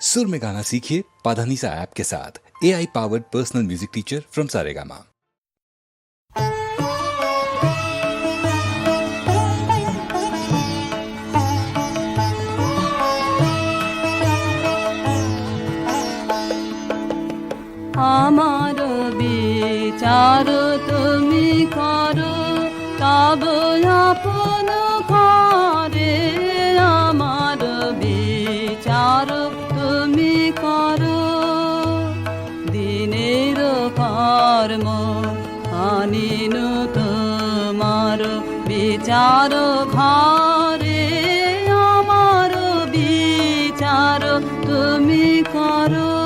सुर में गाना सीखिए पाधानीसा ऐप के साथ A I powered personal music teacher from Saregama আমার বিচার তুমি করো তব আপন কর্ম আনিন তোমার বিচার ঘরে। আমার বিচার তুমি করো।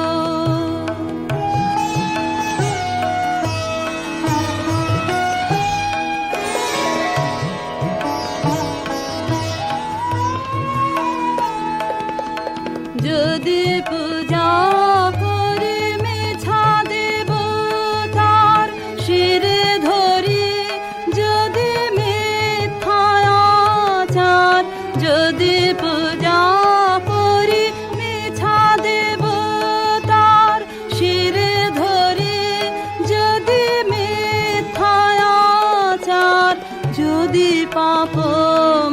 যদি পাপ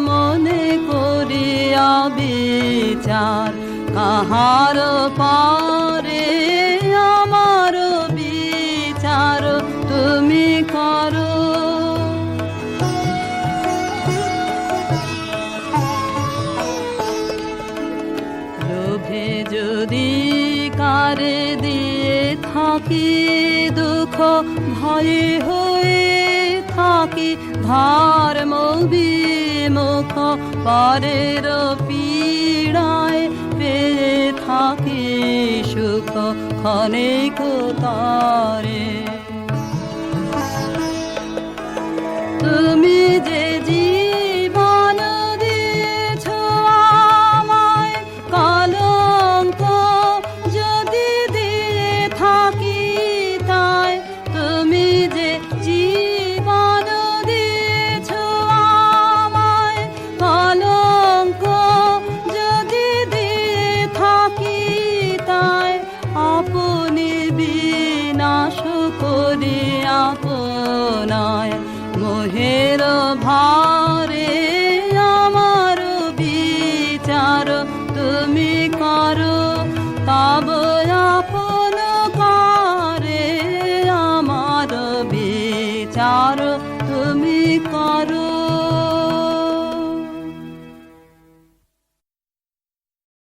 মনে করিয়া বিচার কাহার পারে আমার বিচার তুমি করো। যদি কারে দিয়ে থাকি, দুঃখ ভয়ে হয়ে থাকি ধর্ম মুখ পরের পীড়ায় পেয়ে থাকি সুখ ক্ষণিক তারে। তুমি মোহের ভারে আমার বিচার তুমি করো তব